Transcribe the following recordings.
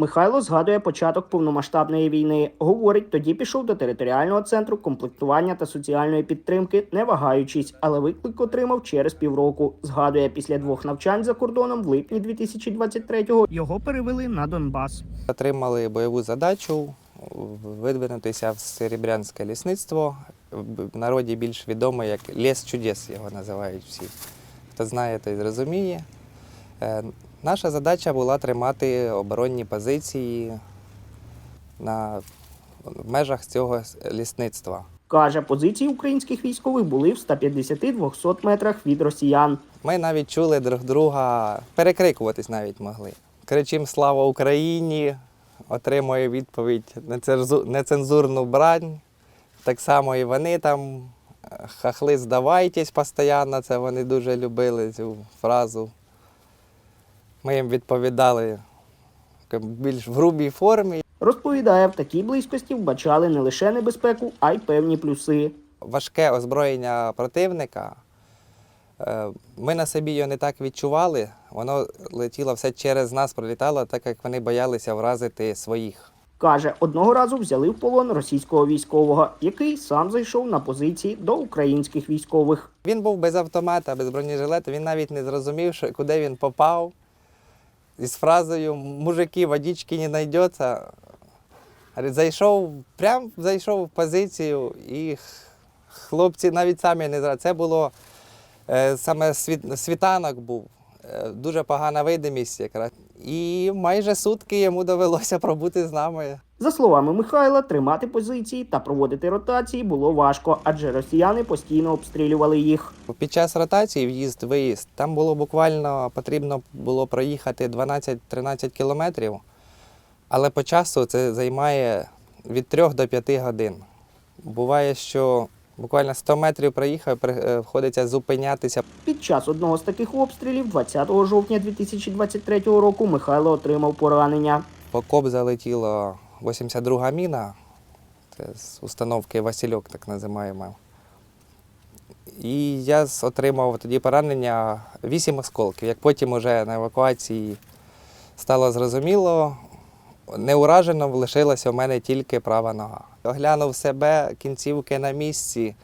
Михайло згадує початок повномасштабної війни. Говорить, тоді пішов до територіального центру комплектування та соціальної підтримки, не вагаючись, але виклик отримав через півроку. Згадує, після двох навчань за кордоном в липні 2023-го його перевели на Донбас. Отримали бойову задачу видвинутися в Серебрянське лісництво. В народі більш відомо як ліс чудес, його називають всі. Хто знає, той зрозуміє. Наша задача була тримати оборонні позиції на, в межах цього лісництва. Каже, позиції українських військових були в 150-200 метрах від росіян. Ми навіть чули друг друга, перекрикуватись навіть могли. Кричимо Слава Україні! Отримує відповідь нецензу- нецензурну брань. Так само і вони там хахли здавайтесь постійно, це вони дуже любили цю фразу. Ми їм відповідали більш в грубій формі. Розповідає, в такій близькості вбачали не лише небезпеку, а й певні плюси. важке озброєння противника. е, Ми на собі його не так відчували, воно летіло все через нас, пролітало, так як вони боялися вразити своїх. Каже, одного разу взяли в полон російського військового, який сам зайшов на позиції до українських військових. Він був без автомата, без бронежилета, він навіть не зрозумів, куди він попав. Із фразою Мужики, водички не знайдеться. Зайшов, прям зайшов в позицію, і хлопці навіть самі не зра. Це було е, саме світ, світанок був, е, дуже погана видимість якраз. І майже сутки йому довелося пробути з нами. За словами Михайла, тримати позиції та проводити ротації було важко, адже росіяни постійно обстрілювали їх. Під час ротації в'їзд-виїзд там було буквально потрібно було проїхати 12-13 кілометрів, але по часу це займає від 3 до 5 годин. Буває, що буквально 100 метрів проїхав, при- е, зупинятися. Під час одного з таких обстрілів, 20 жовтня 2023 року, Михайло отримав поранення. В окоп залетіла 82-га міна, це з установки Васильок, так називаємо. І я отримав тоді поранення 8 осколків. Як потім уже на евакуації стало зрозуміло, неуражено лишилася у мене тільки права нога. Оглянув себе, кінцівки на місці.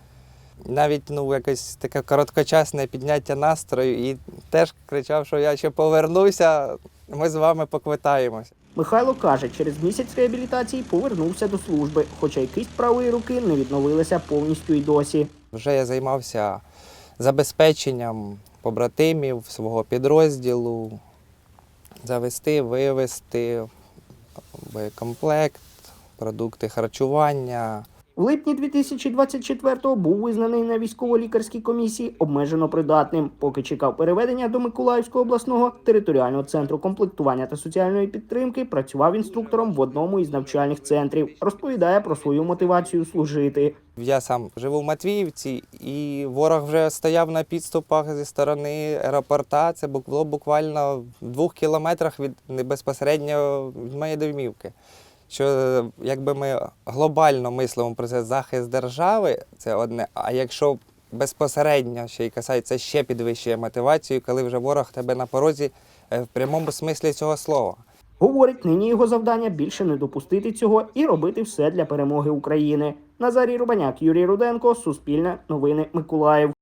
Навіть ну, якось таке короткочасне підняття настрою і теж кричав, що я ще повернуся, ми з вами поквитаємось. Михайло каже, через місяць реабілітації повернувся до служби, хоча й кисть правої руки не відновилася повністю й досі. Вже я займався забезпеченням побратимів свого підрозділу, завести, вивезти боєкомплект, продукти харчування. В липні 2024-го був визнаний на військово-лікарській комісії обмежено придатним, поки чекав переведення до Миколаївського обласного територіального центру комплектування та соціальної підтримки. Працював інструктором в одному із навчальних центрів. Розповідає про свою мотивацію служити. Я сам живу в Матвіївці, і ворог вже стояв на підступах зі сторони аеропорта. Це бу- було буквально в двох кілометрах від безпосередньо від моєї домівки. Що е, якби ми глобально мислимо про це захист держави, це одне. А якщо безпосередньо ще й касається ще підвищує мотивацію, коли вже ворог тебе на порозі е, в прямому смислі цього слова. Говорить, нині його завдання більше не допустити цього і робити все для перемоги України. Назарій Рубаняк, Юрій Руденко, Суспільне, Новини Миколаїв.